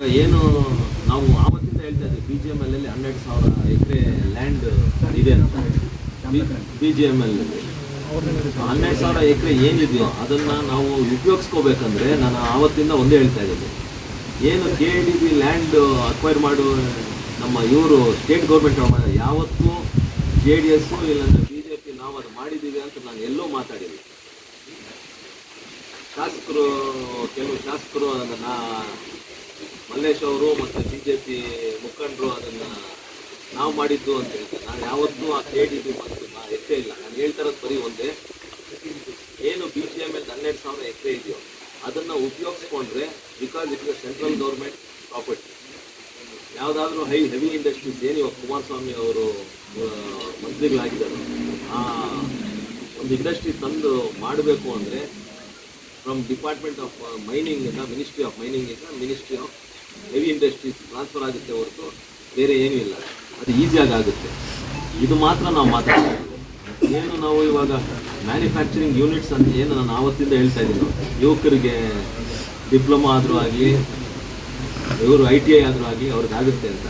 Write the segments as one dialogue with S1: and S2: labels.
S1: ಏನು ನಾವು ಆವತ್ತಿಂದ ಹೇಳ್ತಾ ಇದ್ದೀವಿ ಬಿ ಜಿ ಎಂ ಎಲ್ ಅಲ್ಲಿ ಹನ್ನೆರಡು ಸಾವಿರ ಎಕರೆ ಲ್ಯಾಂಡ್ ಇದೆ ಅಂತ. ಬಿ ಜಿ ಎಂ ಎಲ್ ಹನ್ನೆರಡು ಸಾವಿರ ಎಕರೆ ಏನಿದೆಯೋ ಅದನ್ನ ನಾವು ಉಪಯೋಗಿಸ್ಕೋಬೇಕಂದ್ರೆ ನಾನು ಆವತ್ತಿಂದ ಒಂದೇ ಹೇಳ್ತಾ ಇದ್ದೀನಿ. ಏನು K D B land acquire ಮಾಡುವ ನಮ್ಮ ಇವರು ಸ್ಟೇಟ್ ಗೌರ್ಮೆಂಟ್ ಯಾವತ್ತೂ ಜೆ ಡಿ ಎಸ್ ಇಲ್ಲಾಂದ್ರೆ ಬಿ ಜೆ ಪಿ ನಾವು ಅದು ಮಾಡಿದ್ದೀವಿ ಅಂತ ನಾನು ಎಲ್ಲೂ ಮಾತಾಡಿಲ್ಲ. ಶಾಸಕರು, ಕೆಲವು ಶಾಸಕರು ಅದನ್ನ ಮಲ್ಲೇಶ್ ಅವರು ಮತ್ತು ಬಿ ಜೆ ಪಿ ಮುಖಂಡರು ಅದನ್ನ ನಾವು ಮಾಡಿದ್ದು ಅಂತ ಹೇಳ್ತಾರೆ. ನಾನು ಯಾವತ್ತೂ ಆ ಕೇಳಿದ್ದು ಮತ್ತು ಎಷ್ಟೇ ಇಲ್ಲ. ನಾನು ಹೇಳ್ತಾ ಇರೋದು ಬರೀ ಒಂದೇ. ಏನು ಬಿ ಸಿ ಎಂ ಎಲ್ ಹನ್ನೆರಡು ಸಾವಿರ ಎಕರೆ ಇದೆಯೋ, ಅದನ್ನ ಉಪಯೋಗಿಸ್ಕೊಂಡ್ರೆ because it is central government property ಯಾವುದಾದ್ರೂ ಹೈ ಹೆವಿ ಇಂಡಸ್ಟ್ರೀಸ್ ಏನು ಇವಾಗ ಕುಮಾರಸ್ವಾಮಿ ಅವರು ಮಂತ್ರಿಗಳಾಗಿದ್ದಾರೆ. ಆ ಒಂದು ಇಂಡಸ್ಟ್ರಿ ತಂದು ಮಾಡಬೇಕು ಅಂದರೆ ಫ್ರಮ್ ಡಿಪಾರ್ಟ್ಮೆಂಟ್ ಆಫ್ ಮೈನಿಂಗ್ ಇಂದ ಮಿನಿಸ್ಟ್ರಿ ಆಫ್ ಮೈನಿಂಗ್ ಇಂದ ministry of heavy industries transfer ಆಗುತ್ತೆ ಹೊರತು, ಬೇರೆ ಏನೂ ಇಲ್ಲ. ಅದು ಈಸಿಯಾಗಿ ಆಗುತ್ತೆ. ಇದು ಮಾತ್ರ ನಾವು ಮಾತಾಡ್ತೀವಿ ಏನು ನಾವು ಇವಾಗ ಮ್ಯಾನುಫ್ಯಾಕ್ಚರಿಂಗ್ ಯೂನಿಟ್ಸ್ ಅಂತ ಏನು ನಾನು ಆವತ್ತಿಂದ ಹೇಳ್ತಾ ಇದ್ದೀನಿ ಯುವಕರಿಗೆ ಡಿಪ್ಲೊಮಾ ಆದರೂ ಆಗಲಿ, ಇವರು ಐ ಟಿ ಐ ಆದರೂ ಆಗಲಿ ಅವ್ರಿಗಾಗುತ್ತೆ ಅಂತ.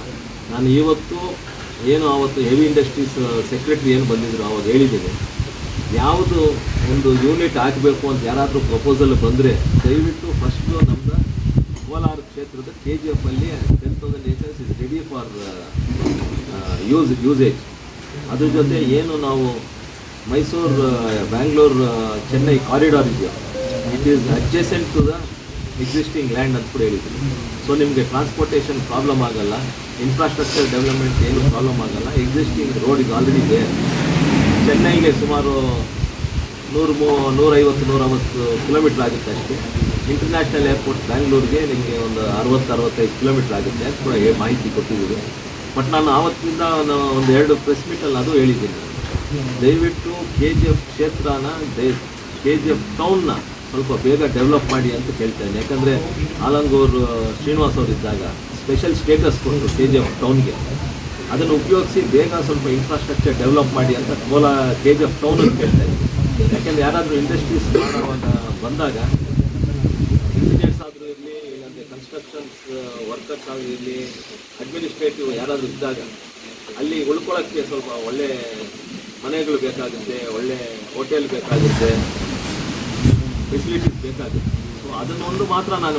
S1: ನಾನು ಇವತ್ತು ಏನು ಆವತ್ತು ಹೆವಿ ಇಂಡಸ್ಟ್ರೀಸ್ ಸೆಕ್ರೆಟ್ರಿ ಏನು ಬಂದಿದ್ರು ಅವಾಗ ಹೇಳಿದ್ದೀನಿ. ಯಾವುದು ಒಂದು ಯೂನಿಟ್ ಹಾಕಬೇಕು ಅಂತ ಯಾರಾದರೂ ಪ್ರಪೋಸಲ್ ಬಂದರೆ ದಯವಿಟ್ಟು ಫಸ್ಟು ನಮ್ಮದು ಕೋಲಾರ ಕ್ಷೇತ್ರದ ಕೆ ಜಿ ಎಫ್ ಅಲ್ಲಿ ten thousand acres is ready for use usage ಅದ್ರ ಜೊತೆ ಏನು ನಾವು ಮೈಸೂರು ಬ್ಯಾಂಗ್ಳೂರು ಚೆನ್ನೈ ಕಾರಿಡಾರ್ ಇದೆಯೋ it is adjacent to the existing land ಅಂತ ಕೂಡ ಹೇಳಿದ್ದೀನಿ ಸೊ ನಿಮಗೆ ಟ್ರಾನ್ಸ್ಪೋರ್ಟೇಷನ್ ಪ್ರಾಬ್ಲಮ್ ಆಗಲ್ಲ ಇನ್ಫ್ರಾಸ್ಟ್ರಕ್ಚರ್ ಡೆವಲಪ್ಮೆಂಟ್ ಏನು ಪ್ರಾಬ್ಲಮ್ ಆಗಲ್ಲ ಎಕ್ಸಿಸ್ಟಿಂಗ್ ರೋಡ್ ಇಸ್ ಆಲ್ರೆಡಿ ಇದೆ ಚೆನ್ನೈಗೆ ಸುಮಾರು ನೂರು ಮೂ, ನೂರೈವತ್ತು, ನೂರವತ್ತು ಕಿಲೋಮೀಟ್ರ್ ಆಗುತ್ತೆ ಅಷ್ಟೇ. ಇಂಟರ್ನ್ಯಾಷನಲ್ ಏರ್ಪೋರ್ಟ್ ಬ್ಯಾಂಗ್ಳೂರಿಗೆ ನಿಮಗೆ ಒಂದು ಅರವತ್ತು, ಅರವತ್ತೈದು ಕಿಲೋಮೀಟ್ರ್ ಆಗುತ್ತೆ ಅಂತ ಕೂಡ ಮಾಹಿತಿ ಕೊಟ್ಟಿದ್ದೀವಿ. ಬಟ್ ನಾನು ಆವತ್ತಿಂದ ಒಂದು ಎರಡು ಪ್ರೆಸ್ ಮೀಟಲ್ಲಿ ಅದು ಹೇಳಿದ್ದೀನಿ. ದಯವಿಟ್ಟು ಕೆ ಜಿ ಎಫ್ ಕ್ಷೇತ್ರನ ಕೆ ಜಿ ಎಫ್ ಟೌನ್ನ ಸ್ವಲ್ಪ ಬೇಗ ಡೆವಲಪ್ ಮಾಡಿ ಅಂತ ಕೇಳ್ತೇನೆ. ಯಾಕಂದರೆ ಆಲಂಗೂರು, ಶ್ರೀನಿವಾಸ್ ಅವರಿದ್ದಾಗ ಸ್ಪೆಷಲ್ ಸ್ಟೇಟಸ್ ಕೊಟ್ಟರು ಕೆ ಜಿ ಎಫ್ ಟೌನ್ಗೆ ಅದನ್ನು ಉಪಯೋಗಿಸಿ ಬೇಗ ಸ್ವಲ್ಪ ಇನ್ಫ್ರಾಸ್ಟ್ರಕ್ಚರ್ ಡೆವಲಪ್ ಮಾಡಿ ಅಂತ ಕೋಲಾ ಕೆ ಜಿ ಎಫ್ ಟೌನ್ ಅಂತ ಕೇಳ್ತಾ ಇದ್ದೀನಿ. ಯಾಕೆಂದರೆ ಯಾರಾದರೂ ಇಂಡಸ್ಟ್ರೀಸ್ ಬಂದಾಗ ಇಂಜಿನಿಯರ್ಸ್ ಆದರೂ ಇರಲಿ, ಇಲ್ಲಾಂದರೆ ಕನ್ಸ್ಟ್ರಕ್ಷನ್ಸ್ ವರ್ಕರ್ಸ್ ಆದರೂ ಇರಲಿ ಅಡ್ಮಿನಿಸ್ಟ್ರೇಟಿವ್ ಯಾರಾದರೂ ಇದ್ದಾಗ ಅಲ್ಲಿ ಉಳ್ಕೊಳ್ಳೋಕ್ಕೆ ಸ್ವಲ್ಪ ಒಳ್ಳೆ ಮನೆಗಳು ಬೇಕಾಗುತ್ತೆ, ಒಳ್ಳೆ ಹೋಟೆಲ್ ಬೇಕಾಗುತ್ತೆ ಫೆಸಿಲಿಟೀಸ್ ಬೇಕಾಗುತ್ತೆ. ಸೊ ಅದನ್ನೊಂದು ಮಾತ್ರ ನಾನು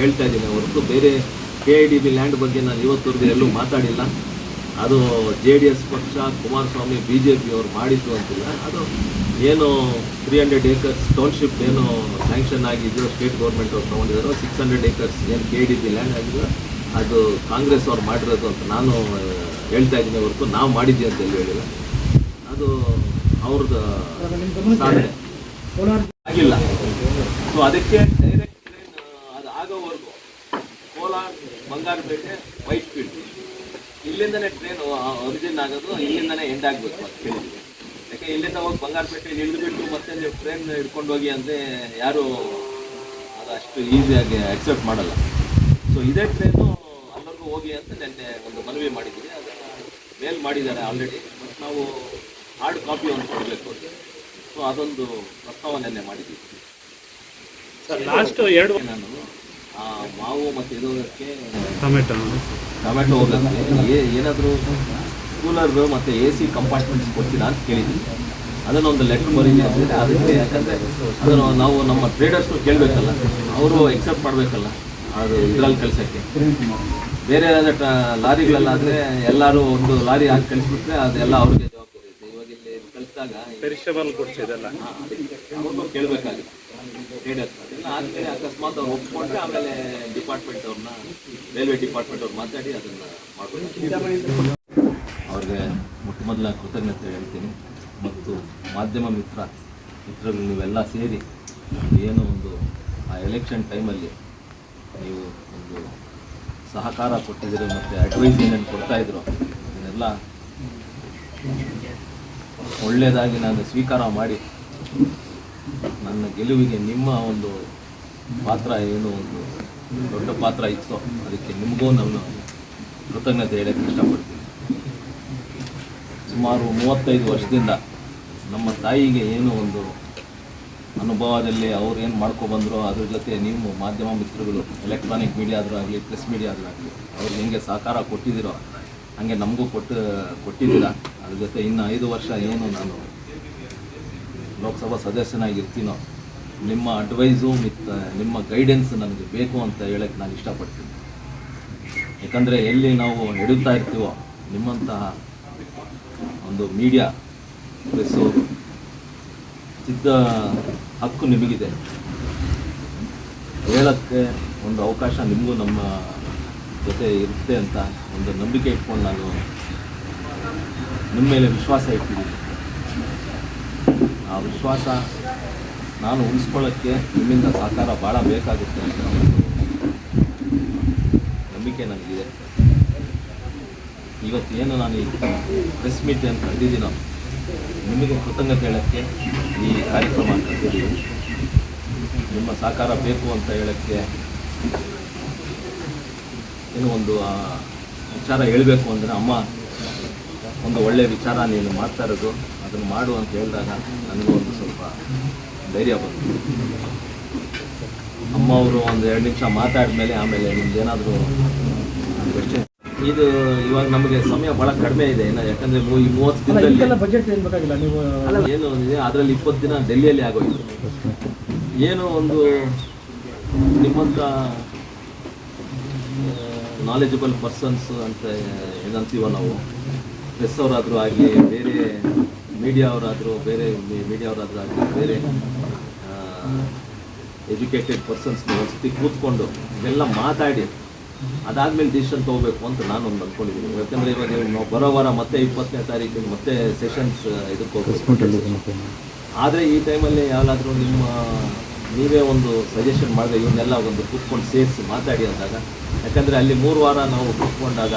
S1: ಹೇಳ್ತಾ ಇದ್ದೀನಿ. ಹೊರತು ಬೇರೆ K I D B land ಬಗ್ಗೆ ನಾನು ಇವತ್ತವರೆಗೂ ಎಲ್ಲೂ ಮಾತಾಡಿಲ್ಲ. ಅದು ಜೆ ಡಿ ಎಸ್ ಪಕ್ಷ, ಕುಮಾರಸ್ವಾಮಿ ಬಿ ಜೆ ಪಿ ಅವರು ಮಾಡಿದ್ದು ಅಂತಿಲ್ಲ. ಅದು ಏನು ತ್ರೀ ಹಂಡ್ರೆಡ್ ಏಕರ್ಸ್ ಟೌನ್ಶಿಪ್ ಏನು ಸ್ಯಾಂಕ್ಷನ್ ಆಗಿದೆಯೋ ಸ್ಟೇಟ್ ಗೌರ್ಮೆಂಟ್ ಅವ್ರು ತೊಗೊಂಡಿದ್ದಾರೋ ಸಿಕ್ಸ್ ಹಂಡ್ರೆಡ್ ಏಕರ್ಸ್ ಏನು ಕೆ ಡಿ ಲ್ಯಾಂಡ್ ಆಗಿದೆಯೋ ಅದು ಕಾಂಗ್ರೆಸ್ ಅವ್ರು ಮಾಡಿರೋದು ಅಂತ ನಾನು ಹೇಳ್ತಾ ಇದ್ದೀನಿ ಹೊರತು, ನಾವು ಮಾಡಿದ್ದೀವಿ ಅಂತ ಎಲ್ಲಿ ಹೇಳಿಲ್ಲ. ಅದು ಅವ್ರದ್ದು ಸಾಧನೆ. ಆಗಿಲ್ಲ. ಸೊ ಅದಕ್ಕೆ ಡೈರೆಕ್ಟ್ ಟ್ರೈನ್ ಅದು ಆಗೋವರೆಗೂ ಕೋಲಾರ, ಬಂಗಾರಪೇಟೆ ವೈಟ್ ಫೀಲ್ಡ್ ಇಲ್ಲಿಂದನೇ ಟ್ರೈನ್ ಒರಿಜಿನ್ ಆಗೋದು, ಇಲ್ಲಿಂದನೇ ಎಂಡ್ ಆಗಬೇಕು ಅಂತ ಹೇಳಿದ್ವಿ ಯಾಕೆ ಇಲ್ಲಿಂದ ಹೋಗಿ ಬಂಗಾರಪೇಟೆಯಲ್ಲಿ ಇಳಿದ್ಬಿಟ್ಟು ಮತ್ತೆ ನೀವು ಟ್ರೈನ್ ಹಿಡ್ಕೊಂಡು ಹೋಗಿ ಅಂದರೆ ಯಾರು ಅದು ಅಷ್ಟು ಈಸಿಯಾಗಿ ಅಕ್ಸೆಪ್ಟ್ ಮಾಡಲ್ಲ. ಸೊ ಇದೇ ಟ್ರೈನು ಅಲ್ಲರಿಗೂ ಹೋಗಿ ಅಂತ ನೆನ್ನೆ ಒಂದು ಮನವಿ ಮಾಡಿದ್ದೀವಿ. ಅದನ್ನು ಮೇಲ್ ಮಾಡಿದ್ದಾರೆ ಆಲ್ರೆಡಿ ಬಟ್ ನಾವು ಹಾರ್ಡ್ ಕಾಪಿ ಒಂದು ಕೊಡಬೇಕು ಸೊ ಅದೊಂದು ಪ್ರಸ್ತಾವ ನೆನ್ನೆ ಮಾಡಿದ್ದೀವಿ.
S2: ಸರ್ ಲಾಸ್ಟ್ ಎರಡು
S1: ನಾನು ಆ ಮಾವು ಮತ್ತು ಇದಕ್ಕೆ
S2: ಟೊಮೆಟೊ.
S1: ಟೊಮೆಟೊ ಹೋಗೋಕ್ಕೆ ಏನಾದರೂ ಕೂಲರ್ ಮತ್ತೆ ಎ ಸಿ ಕಂಪಾರ್ಟ್ಮೆಂಟ್ಸ್ ಕೊಡ್ತೀರಾ ಅಂತ ಕೇಳಿದ್ದೀನಿ. ಅದನ್ನೊಂದು ಲೆಟರ್ ಬರೀನಿ ಅಂದರೆ ಅದಕ್ಕೆ ಯಾಕಂದರೆ ಅದನ್ನು ನಾವು ನಮ್ಮ ಟ್ರೇಡರ್ಸ್ನು ಕೇಳಬೇಕಲ್ಲ ಅವರು ಎಕ್ಸೆಪ್ಟ್ ಮಾಡಬೇಕಲ್ಲ ಅದು ಇದ್ರಲ್ಲಿ ಕಳ್ಸೋಕ್ಕೆ ಬೇರೆ ಟ ಲಾರಿಗಳಲ್ಲಾದರೆ ಎಲ್ಲರೂ ಒಂದು ಲಾರಿ ಹಾಕಿ ಕಳಿಸ್ಬಿಟ್ರೆ ಅದೆಲ್ಲ ಅವ್ರಿಗೆ ಜವಾಬ್ದಾರಿ ಇರುತ್ತೆ. ಇವಾಗ ಇಲ್ಲಿ ಕಳಿಸಿದಾಗ
S2: ಪೆರಿಷಬಲ್
S1: ಅವ್ರನ್ನು ಕೇಳಬೇಕಾಗಿ ಕೇಳಬೇಕಾಗುತ್ತೆ. ಟ್ರೇಡರ್ಸ್ ಅದೆಲ್ಲ ಆದಮೇಲೆ ಅಕಸ್ಮಾತ್ ಅವ್ರು ಆಮೇಲೆ ಡಿಪಾರ್ಟ್ಮೆಂಟ್ ಅವ್ರನ್ನ ರೈಲ್ವೆ ಡಿಪಾರ್ಟ್ಮೆಂಟ್ ಅವ್ರು ಮಾತಾಡಿ ಅದನ್ನು ಮಾಡ್ಬೇಕು. ಅವ್ರಿಗೆ ಮೊಟ್ಟ ಮೊದಲ ಕೃತಜ್ಞತೆ ಹೇಳ್ತೀನಿ. ಮತ್ತು ಮಾಧ್ಯಮ ಮಿತ್ರ, ಮಿತ್ರಗಳು ನೀವೆಲ್ಲ ಸೇರಿ ಏನು ಒಂದು ಆ ಎಲೆಕ್ಷನ್ ಟೈಮಲ್ಲಿ ನೀವು ಒಂದು ಸಹಕಾರ ಕೊಟ್ಟಿದ್ದೀರಿ ಮತ್ತು ಅಡ್ವೈಸ್ ಏನೇನು ಕೊಡ್ತಾಯಿದ್ರು ಇದನ್ನೆಲ್ಲ ಒಳ್ಳೆಯದಾಗಿ ನಾನು ಸ್ವೀಕಾರ ಮಾಡಿ ನನ್ನ ಗೆಲುವಿಗೆ ನಿಮ್ಮ ಒಂದು ಪಾತ್ರ ಏನು ಒಂದು ದೊಡ್ಡ ಪಾತ್ರ ಇತ್ತು ಅದಕ್ಕೆ ನಿಮಗೂ ನಾನು ಕೃತಜ್ಞತೆ ಹೇಳಕ್ಕೆ ಇಷ್ಟಪಡ್ತೀನಿ. ಸುಮಾರು ಮೂವತ್ತೈದು ವರ್ಷದಿಂದ ನಮ್ಮ ತಾಯಿಗೆ ಏನು ಒಂದು ಅನುಭವದಲ್ಲಿ ಅವ್ರು ಏನು ಮಾಡ್ಕೊಬಂದ್ರು ಅದ್ರ ಜೊತೆ ನೀವು ಮಾಧ್ಯಮ ಮಿತ್ರಗಳು ಎಲೆಕ್ಟ್ರಾನಿಕ್ ಮೀಡಿಯಾದ್ರೂ ಆಗಲಿ ಪ್ರೆಸ್ ಮೀಡಿಯಾದ್ರೂ ಆಗಲಿ ಅವ್ರಿಗೆ ಹೆಂಗೆ ಸಹಕಾರ ಕೊಟ್ಟಿದ್ದೀರೋ, ಹಾಗೆ ನಮಗೂ ಕೊಟ್ಟು, ಕೊಟ್ಟಿದ್ದೀರ, ಅದ್ರ ಜೊತೆ ಇನ್ನು ಐದು ವರ್ಷ ಏನು ನಾನು ಲೋಕಸಭಾ ಸದಸ್ಯನಾಗಿರ್ತೀನೋ, ನಿಮ್ಮ ಅಡ್ವೈಸು ಮಿತ್, ನಿಮ್ಮ ಗೈಡೆನ್ಸ್ ನನಗೆ ಬೇಕು ಅಂತ ಹೇಳಕ್ಕೆ ನಾನು ಇಷ್ಟಪಡ್ತೀನಿ. ಯಾಕಂದರೆ ಎಲ್ಲಿ ನಾವು ಹಿಡಿತಾ ಇರ್ತೀವೋ, ನಿಮ್ಮಂತಹ ಒಂದು ಮೀಡಿಯಾ ಪ್ರೆಸ್ ಸಿದ್ಧ ಹಕ್ಕು ನಿಮಗಿದೆ. ಹೇಳೋಕ್ಕೆ ಒಂದು ಅವಕಾಶ ನಿಮಗೂ ನಮ್ಮ ಜೊತೆ ಇರುತ್ತೆ ಅಂತ ಒಂದು ನಂಬಿಕೆ ಇಟ್ಕೊಂಡು ನಾನು ನಿಮ್ಮ ಮೇಲೆ ವಿಶ್ವಾಸ ಇಟ್ಟಿದ್ದೀನಿ. ಆ ವಿಶ್ವಾಸ ನಾನು ಉಳಿಸ್ಕೊಳ್ಳೋಕ್ಕೆ ನಿಮ್ಮಿಂದ ಸಹಕಾರ ಭಾಳ ಬೇಕಾಗುತ್ತೆ ಅಂತ ನಂಬಿಕೆ ನನಗಿದೆ. ಇವತ್ತು ಏನು ನಾನು ಈ ಪ್ರೆಸ್ ಮೀಟ್ ಅಂತ ಕರೆದಿದ್ದೀನೋ ನಿಮಗೆ ಕೃತಜ್ಞತೆ ಹೇಳೋಕ್ಕೆ ಈ ಕಾರ್ಯಕ್ರಮ ಕರೆದಿದ್ದೀನಿ. ನಿಮ್ಮ ಸಹಕಾರ ಬೇಕು ಅಂತ ಹೇಳೋಕ್ಕೆ ಏನು ಒಂದು ವಿಚಾರ ಹೇಳಬೇಕು ಅಂದರೆ ಅಮ್ಮ, ಒಂದು ಒಳ್ಳೆಯ ವಿಚಾರ ನೀನು ಮಾಡ್ತಾ ಇರೋದು, ಅದನ್ನು ಮಾಡು ಅಂತ ಹೇಳಿದಾಗ ನನಗೂ ಒಂದು ಸ್ವಲ್ಪ ಧೈರ್ಯ ಬಂತು. ಅಮ್ಮ ಅವರು ಒಂದು ಎರಡು ನಿಮಿಷ ಮಾತಾಡಿದ್ಮೇಲೆ ಆಮೇಲೆ ನಿಮ್ದು ಏನಾದರೂ ಇದು ಇವಾಗ ನಮಗೆ ಸಮಯ ಬಹಳ ಕಡಿಮೆ ಇದೆ ಏನೋ ಯಾಕಂದ್ರೆ ಈ ಮೂವತ್ತು ದಿನದಲ್ಲಿ
S3: ಬಜೆಟ್ ಏನು ಬೇಕಾಗಿಲ್ಲ? ನೀವು
S1: ಏನು ಇದೆ ಅದರಲ್ಲಿ ಇಪ್ಪತ್ತು ದಿನ ಡೆಲ್ಲಿಯಲ್ಲಿ ಆಗೋಯ್ತು. ಏನು ಒಂದು ನಿಮ್ಮಂಥ ನಾಲೆಜಬಲ್ ಪರ್ಸನ್ಸ್ ಅಂತ ಏನಂತೀವೋ ನಾವು ಪ್ರೆಸ್ ಅವರಾದರೂ ಆಗಲಿ ಬೇರೆ ಮೀಡಿಯಾ ಅವರಾದರೂ ಬೇರೆ ಮೀಡಿಯಾ ಅವರಾದರೂ ಆಗಲಿ ಬೇರೆ ಎಜುಕೇಟೆಡ್ ಪರ್ಸನ್ಸ್ ಒಂದ್ಸತಿ ಕೂತ್ಕೊಂಡು ಎಲ್ಲ ಮಾತಾಡಿ ಅದಾದ್ಮೇಲೆ ಡಿಸಿಷನ್ ತೊಗೋಬೇಕು ಅಂತ ನಾನು ಒಂದು ಅಂದ್ಕೊಂಡಿದ್ದೀನಿ ಯಾಕಂದರೆ ಇವಾಗ ನಾವು ಬರೋ ವಾರ ಮತ್ತೆ ಇಪ್ಪತ್ತನೇ ತಾರೀಕಿಗೆ ಮತ್ತೆ ಸೆಷನ್ಸ್ ಇದಕ್ಕೆ ಹೋಗ್ಬೇಕು. ಆದರೆ ಈ ಟೈಮಲ್ಲಿ ಯಾವಾಗಾದರೂ ನಿಮ್ಮ ನೀವೇ ಒಂದು ಸಜೆಷನ್ ಮಾಡಿದ್ರೆ ಇವನ್ನೆಲ್ಲ ಒಂದು ಕೂತ್ಕೊಂಡು ಸೇರಿಸಿ ಮಾತಾಡಿ ಅಂದಾಗ ಯಾಕಂದರೆ ಅಲ್ಲಿ ಮೂರು ವಾರ ನಾವು ಕೂತ್ಕೊಂಡಾಗ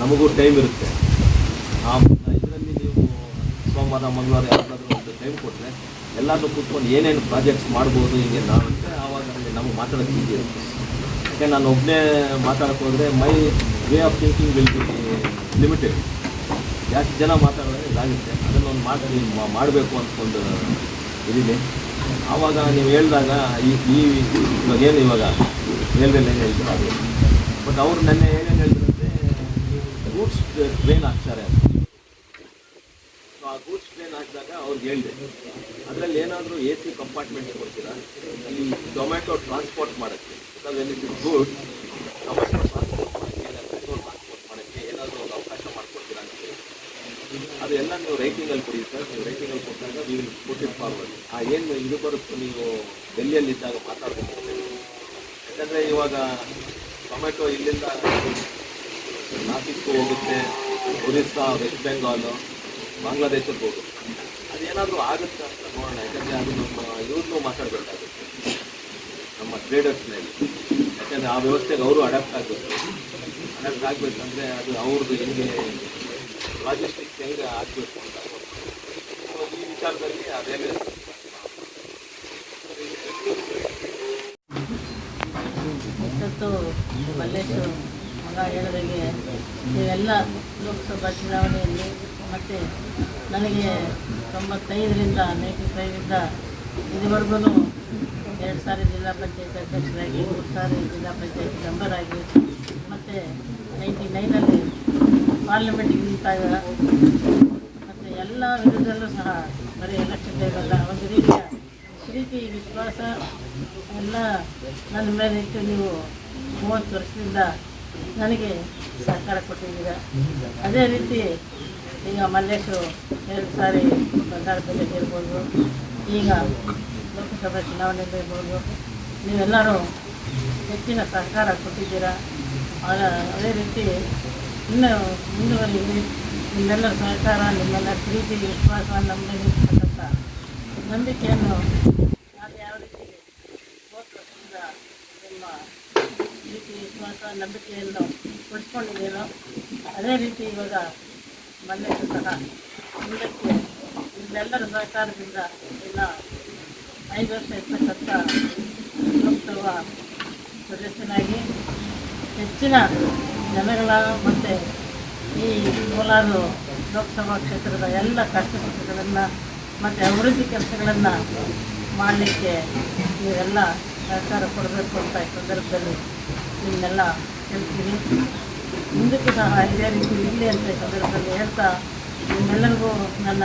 S1: ನಮಗೂ ಟೈಮ್ ಇರುತ್ತೆ. ಆ ಇದರಲ್ಲಿ ನೀವು ಸೋಮವಾರ ಮಂಗಳವಾರ ಯಾವುದಾದ್ರೂ ಒಂದು ಟೈಮ್ ಕೊಟ್ಟರೆ ಎಲ್ಲರೂ ಕೂತ್ಕೊಂಡು ಏನೇನು ಪ್ರಾಜೆಕ್ಟ್ಸ್ ಮಾಡ್ಬೋದು ಹಿಂಗೆ ನಾವು ಅಂದರೆ ಆವಾಗ ಅಲ್ಲಿ ನಮಗೆ ಮಾತಾಡೋಕ್ಕೆ ಈಸಿ ಇರುತ್ತೆ. ಯಾಕೆ ನಾನು ಒಬ್ಬನೇ ಮಾತಾಡಕ್ಕೆ ಹೋದರೆ my way of thinking will be limited. ಜಾಸ್ತಿ ಜನ ಮಾತಾಡಿದ್ರೆ ಇದಾಗುತ್ತೆ. ಅದನ್ನೊಂದು ಮಾತಾಡಿ ಮಾಡಬೇಕು ಅಂದ್ಕೊಂಡು ಇದೀನಿ ಆವಾಗ ನೀವು ಹೇಳಿದಾಗ ಈ ಈ ಇವಾಗ ಏನು ಇವಾಗ ರೈಲ್ವೆ ಏನು ಹೇಳ್ತಾರೆ ಬಟ್ ಅವ್ರು ನೆನ್ನೆ ಏನೇನು ಹೇಳಿದ್ರಂತೆ ಗೂಡ್ಸ್ ಟ್ರೈನ್ ಹಾಕ್ತಾರೆ ಅಂತ. ಸೊ ಆ ಗೂಡ್ಸ್ ಟ್ರೈನ್ ಹಾಕಿದಾಗ ಅವ್ರಿಗೆ ಹೇಳಿದೆ, ಅದರಲ್ಲಿ ಏನಾದರೂ ಎ ಸಿ ಕಂಪಾರ್ಟ್ಮೆಂಟ್ ಕೊಡ್ತೀರಾ? ಈ ಟೊಮ್ಯಾಟೊ ಟ್ರಾನ್ಸ್ಪೋರ್ಟ್ ಮಾಡೋಕ್ಕೆ. ಇಟ್ ಇಸ್ ಗುಡ್ ಇಲ್ಲ ಪೆಟ್ರೋಲ್ ಟ್ರಾನ್ಸ್ಪೋರ್ಟ್ ಮಾಡೋಕ್ಕೆ ಏನಾದರೂ ಒಂದು ಅವಕಾಶ ಮಾಡಿಕೊಡ್ತೀರಾ ಅಂತ ಹೇಳಿ ಅದು ಎಲ್ಲ ನೀವು ರೈಟಿಂಗಲ್ಲಿ ಕೊಡಿ ಸರ್ ನೀವು ರೈಟಿಂಗಲ್ಲಿ ಕೊಟ್ಟಾಗ ನೀವು ಪುಟ್ ಫಾರ್ವರ್ಡ್ ಆ ಏನು ಇದು ಬರುತ್ತೆ ನೀವು ಡೆಲ್ಲಿಯಲ್ಲಿ ಇದ್ದಾಗ ಮಾತಾಡಬೇಕು ಯಾಕಂದರೆ ಇವಾಗ ಟೊಮೆಟೊ ಇಲ್ಲಿಂದ ನಾಸಿಕ್ಕು ಹೋಗುತ್ತೆ ಒರಿಸ್ಸಾ ವೆಸ್ಟ್ ಬೆಂಗಾಲು ಬಾಂಗ್ಲಾದೇಶಕ್ಕೆ ಹೋಗುತ್ತೆ ಅದೇನಾದರೂ ಆಗುತ್ತೆ ಅಂತ ನೋಡೋಣ ಯಾಕಂದರೆ ಅದು ನಮ್ಮ ಇವ್ರನ್ನೂ ಮಾತಾಡಬೇಕಾಗುತ್ತೆ ನಮ್ಮ ಟ್ರೇಡರ್ಸ್ನಲ್ಲಿ ಯಾಕಂದರೆ ಆ ವ್ಯವಸ್ಥೆಗೆ ಅವರು ಅಡಾಪ್ಟ್ ಆಗಬೇಕು. ಅಡಾಪ್ಟ್ ಆಗಬೇಕಂದ್ರೆ ಅದು ಅವ್ರದ್ದು ಹೆಂಗೆ ಲಾಜಿಸ್ಟಿಕ್ಸ್ ಹೆಂಗೆ ಆಗಬೇಕು ಅಂತ ಈ ವಿಚಾರದಲ್ಲಿ
S4: ಇಷ್ಟೊತ್ತು ಮಲ್ಲೇಶು ಮಗ ಹೇಳಿದಾಗೆ ನೀವೆಲ್ಲ ಲೋಕಸಭಾ ಚುನಾವಣೆಯಲ್ಲಿ ಮತ್ತು ನನಗೆ ತೊಂಬತ್ತೈದರಿಂದ ನೈಂಟಿ ಫೈವಿಂದ ಇದುವರೆಗೂ ಎರಡು ಸಾರಿ ಜಿಲ್ಲಾ ಪಂಚಾಯತ್ ಅಧ್ಯಕ್ಷರಾಗಿ, ಮೂರು ಸಾರಿ ಜಿಲ್ಲಾ ಪಂಚಾಯತ್ ಮೆಂಬರ್ ಆಗಿ, ಮತ್ತು ನೈಂಟಿ ನೈನಲ್ಲಿ ಪಾರ್ಲಿಮೆಂಟಿಗೆ ನಿಂತಾಗ ಮತ್ತು ಎಲ್ಲ ವಿಧದಲ್ಲೂ ಸಹ ಬರೀ ಎಲೆಕ್ಷನ್ ಟೈಮಲ್ಲ ಒಂದು ರೀತಿಯ ಪ್ರೀತಿ, ವಿಶ್ವಾಸ ಎಲ್ಲ ನನ್ನ ಮೇಲೆ ಇಟ್ಟು ನೀವು ಮೂವತ್ತು ವರ್ಷದಿಂದ ನನಗೆ ಸಹಕಾರ ಕೊಟ್ಟಿದ್ದೀರ. ಅದೇ ರೀತಿ ಈಗ ಮಲ್ಲೇಶು ಎರಡು ಸಾರಿ ಬಂಗಾರದಲ್ಲಿ ಇರ್ಬೋದು. ಈಗ ಲೋಕಸಭಾ ಚುನಾವಣೆಯಲ್ಲಿ ಇರ್ಬೋದು. ನೀವೆಲ್ಲರೂ ಹೆಚ್ಚಿನ ಸಹಕಾರ ಕೊಟ್ಟಿದ್ದೀರಾ? ಅದೇ ರೀತಿ ಇನ್ನೂ ಮುಂದುವರಿಲಿ. ನಿಮ್ಮೆಲ್ಲರ ಸಹಕಾರ ನಿಮ್ಮೆಲ್ಲರ ಪ್ರೀತಿ, ವಿಶ್ವಾಸ ನಮ್ಮಲ್ಲಿ ಮೇಲೆ ಇರ್ತಕ್ಕಂಥ ನಂಬಿಕೆಯನ್ನು ನಾನು ಯಾವ ರೀತಿ ವರ್ಷದಿಂದ ನಿಮ್ಮ ಪ್ರೀತಿ, ವಿಶ್ವಾಸ, ನಂಬಿಕೆಯನ್ನು ಉಳಿಸ್ಕೊಂಡಿದ್ದೀನೋ ಅದೇ ರೀತಿ ಇವಾಗ ಮಲ್ಲೇಶು ಸಹ ಮುಂದಕ್ಕೆ ನಿಮ್ಮೆಲ್ಲರ ಸಹಕಾರದಿಂದ ಇನ್ನು ಐದು ವರ್ಷ ಇರ್ತಕ್ಕಂಥ ಲೋಕಸಭಾ ಸದಸ್ಯನಾಗಿ ಹೆಚ್ಚಿನ ಜನಗಳ ಮತ್ತು ಈ ಕೋಲಾರ ಲೋಕಸಭಾ ಕ್ಷೇತ್ರದ ಎಲ್ಲ ಕಷ್ಟ ಸುಖಗಳನ್ನು ಮತ್ತು ಅಭಿವೃದ್ಧಿ ಕೆಲಸಗಳನ್ನು ಮಾಡಲಿಕ್ಕೆ ನೀವೆಲ್ಲ ಸಹಕಾರ ಕೊಡಬೇಕು ಅಂತ ಈ ಸಂದರ್ಭದಲ್ಲಿ ನಿಮ್ಮನ್ನೆಲ್ಲ ಹೇಳ್ತೀನಿ. ಮುಂದಕ್ಕೂ ಸಹ ಇದೇ ರೀತಿ ಇರಲಿ ಅಂತ ಈ ಸಂದರ್ಭದಲ್ಲಿ ಹೇಳ್ತಾ ನಿಮ್ಮೆಲ್ಲರಿಗೂ ನನ್ನ